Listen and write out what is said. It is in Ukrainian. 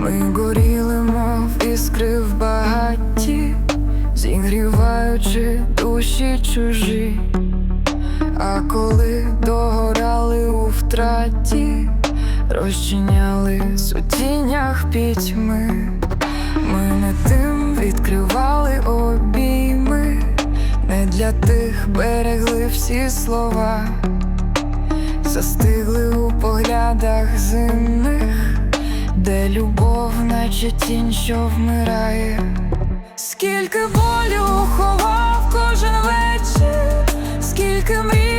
Ми горіли, мов іскри в багаті, зігріваючи душі чужі. А коли догорали у втраті, розчинялись у тінях пітьми, ми не тим відкривали обійми, не для тих берегли всі слова, застигли у поглядах зимних, де любов, наче тінь, що вмирає. Скільки болю ховав кожен вечір, скільки мрій